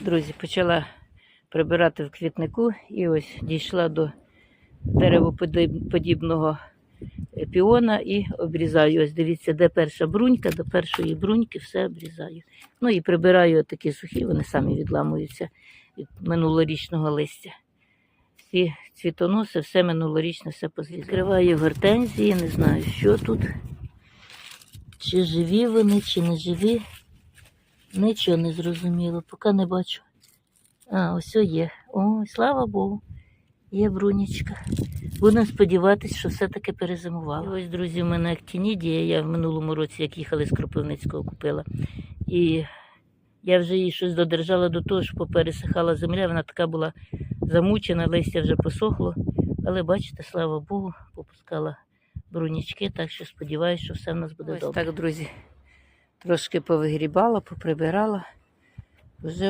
Друзі, почала прибирати в квітнику і ось дійшла до деревоподібного піона і обрізаю. Ось дивіться, де перша брунька, до першої бруньки все обрізаю. Ну і прибираю такі сухі, вони самі відламуються від минулорічного листя. Всі цвітоноси, все минулорічне, все позрізаю. Відкриваю гортензії, не знаю, що тут. Чи живі вони, чи не живі. Нічого не зрозуміло, поки не бачу. А, ось о є. Ой, слава Богу. Є брунічка. Будемо сподіватися, що все-таки перезимувала. І ось, друзі, в мене актінідія. Я в минулому році, як їхали з Кропивницького, купила. І я вже її щось додержала до того, що попересихала земля. Вона така була замучена, листя вже посохло. Але бачите, слава Богу, попускала брунічки, так що сподіваюся, що все в нас буде добре. Так, друзі, трошки повигрібала, поприбирала. Вже